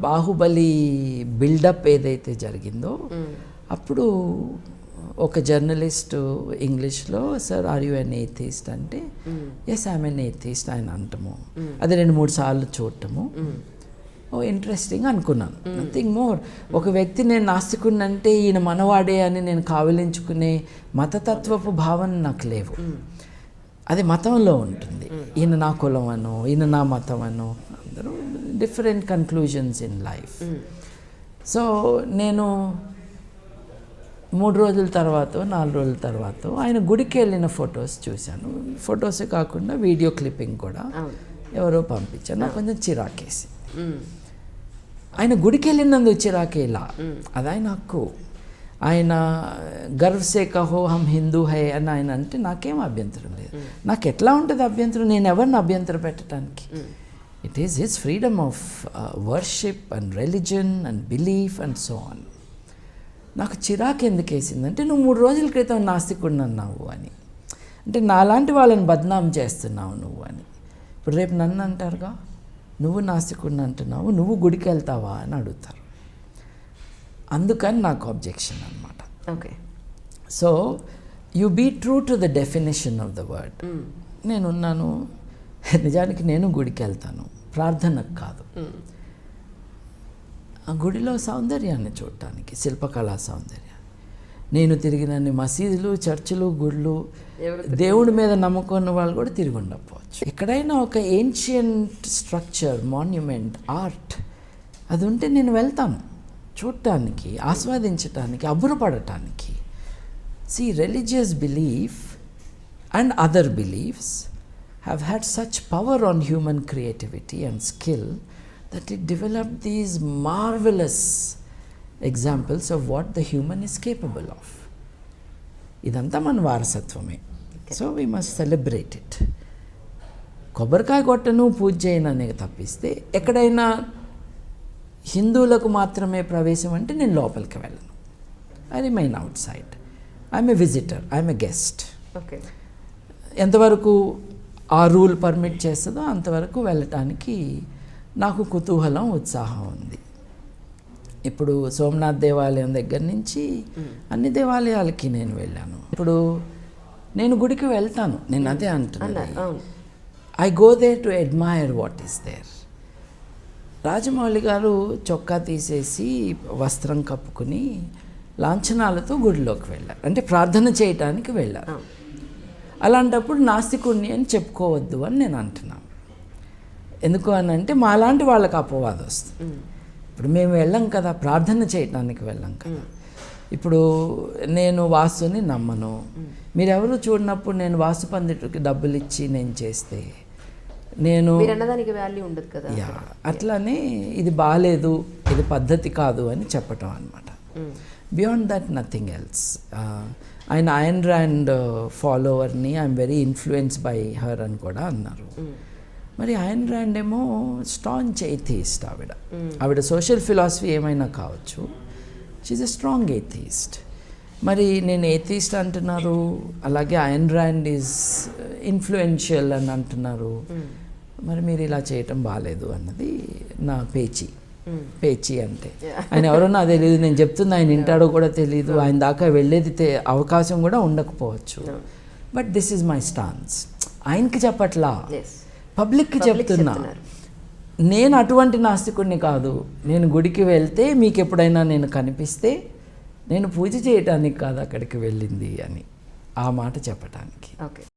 Baahubali buildup ఏదైతే జరిగిందో అప్పుడు ఒక జర్నలిస్ట్ ఇంగ్లీష్లో sir are you an atheist అంటే ఎస్ ఐఎమ్ ఎన్ ఏథీస్ట్ ఆయన అంటము. అది రెండు మూడు సార్లు చూడటము. ఓ ఇంట్రెస్టింగ్ అనుకున్నాను. నథింగ్ మోర్ ఒక వ్యక్తి నేను నాస్తికుడినంటే ఈయన మనవాడే అని నేను కావలించుకునే మతతత్వపు భావన నాకు లేవు. అది మతంలో ఉంటుంది. ఈయన నా కులం అను ఈయన నా మతం అను different conclusions in life so నేను మూడు రోజుల తర్వాత నాలుగు రోజుల తర్వాత ఆయన గుడికి వెళ్ళిన ఫొటోస్ చూశాను. ఫొటోసే కాకుండా వీడియో క్లిప్పింగ్ కూడా ఎవరో పంపించారు. నాకు కొంచెం చిరాకేసి. ఆయన గుడికి వెళ్ళినందుకు చిరాకేలా అది ఆయన హక్కు. ఆయన గర్వ్ సే కహో హమ్ హిందూ హై అని ఆయన అంటే నాకేం అభ్యంతరం లేదు. నాకు ఎట్లా ఉంటుంది అభ్యంతరం? నేను ఎవరిని అభ్యంతరం పెట్టడానికి it is his freedom of worship and religion and belief and so on నాకు చిరాకు ఎందుకు వేసిందంటే నువ్వు మూడు రోజుల క్రితం నాస్తికుడిని అన్నావు అని. అంటే నాలాంటి వాళ్ళని బద్నాం చేస్తున్నావు నువ్వు అని. ఇప్పుడు రేపు నన్ను అంటారుగా? నువ్వు నాస్తికుడిని అంటున్నావు నువ్వు గుడికి వెళ్తావా అని అడుగుతారు. అందుకని నాకు అబ్జెక్షన్ అనమాట okay. So you be true to the definition of the word నేనున్నాను నిజానికి నేను గుడికి వెళ్తాను. ప్రార్థనకు కాదు. ఆ గుడిలో సౌందర్యాన్ని చూడటానికి శిల్పకళా సౌందర్యాన్ని. నేను తిరిగినన్ని మసీదులు చర్చిలు గుళ్ళు దేవుడి మీద నమ్మకం ఉన్న వాళ్ళు కూడా తిరిగి ఉండకపోవచ్చు. ఎక్కడైనా ఒక ఏన్షియంట్ స్ట్రక్చర్ మాన్యుమెంట్ ఆర్ట్ అది ఉంటే నేను వెళ్తాను. చూడటానికి ఆస్వాదించటానికి అబ్బురపడటానికి. See religious belief and other beliefs have had such power on human creativity and skill that it developed these marvelous examples of what the human is capable of. ఇదంతా మన వారసత్వమే. So we must celebrate it కొబ్బరికాయ కొట్టను పూజ చేయను అనేది తప్పిస్తే ఎక్కడైనా హిందువులకు మాత్రమే ప్రవేశం అంటే నేను లోపలికి వెళ్ళను. ఐ రిమైన్ అవుట్ side I'm a visitor I'm a guest okay ఎంతవరకు ఆ రూల్ పర్మిట్ చేస్తుందో అంతవరకు వెళ్ళటానికి నాకు కుతూహలం ఉత్సాహం ఉంది. ఇప్పుడు సోమనాథ్ దేవాలయం దగ్గర నుంచి అన్ని దేవాలయాలకి నేను వెళ్ళాను. ఇప్పుడు నేను గుడికి వెళ్తాను. నేను అదే అంటున్నాను I go there to admire what is there Rajamouli garu చొక్కా తీసేసి వస్త్రం కప్పుకుని లాంఛనాలతో గుడిలోకి వెళ్ళారు. అంటే ప్రార్థన చేయటానికి వెళ్ళారు. అలాంటప్పుడు నాస్తికుడిని అని చెప్పుకోవద్దు అని నేను అంటున్నాను ఎందుకు అని అంటే మాలాంటి వాళ్ళకి అపవాదం వస్తుంది. ఇప్పుడు మేము వెళ్ళాం కదా ప్రార్థన చేయటానికి వెళ్ళాం కదా. ఇప్పుడు నేను వాస్తుని నమ్మను. మీరెవరు చూడనప్పుడు నేను వాస్తు పండితుడికి డబ్బులు ఇచ్చి నేను చేస్తే? నేను వాల్యూ ఉండదు కదా అట్లానే ఇది బాగాలేదు ఇది పద్ధతి కాదు అని చెప్పటం అనమాట బియాండ్ దట్ నథింగ్ ఎల్స్ ఆయన Ayn Rand ఫాలోవర్ని I'm very influence by her అని కూడా అన్నారు. మరి ఐన్ ర్యాండ్ ఏమో స్ట్రాంగ్ ఎథీస్ట్ ఆవిడ ఆవిడ సోషల్ ఫిలాసఫీ ఏమైనా కావచ్చు. షీజ్ ఎ స్ట్రాంగ్ ఎథీస్ట్ మరి నేను ఎథీస్ట్ అంటున్నారు అలాగే ఐన్ ర్యాండ్ ఈజ్ ఇన్ఫ్లుయెన్షియల్ అని అంటున్నారు. మరి మీరు ఇలా చేయటం బాగాలేదు అన్నది నా పేచీ. పేచీ అంటే ఆయన ఎవరో నాకు తెలియదు నేను చెప్తుంది ఆయన వింటాడో కూడా తెలియదు ఆయన దాకా వెళ్ళేది అవకాశం కూడా ఉండకపోవచ్చు. But this is my stance ఆయనకి చెప్పట్లా. పబ్లిక్కి చెప్తున్నా. నేను అటువంటి నాస్తికుడిని కాదు. నేను గుడికి వెళ్తే మీకు ఎప్పుడైనా నేను కనిపిస్తే నేను పూజ చేయటానికి కాదు అక్కడికి వెళ్ళింది అని ఆ మాట చెప్పటానికి. ఓకే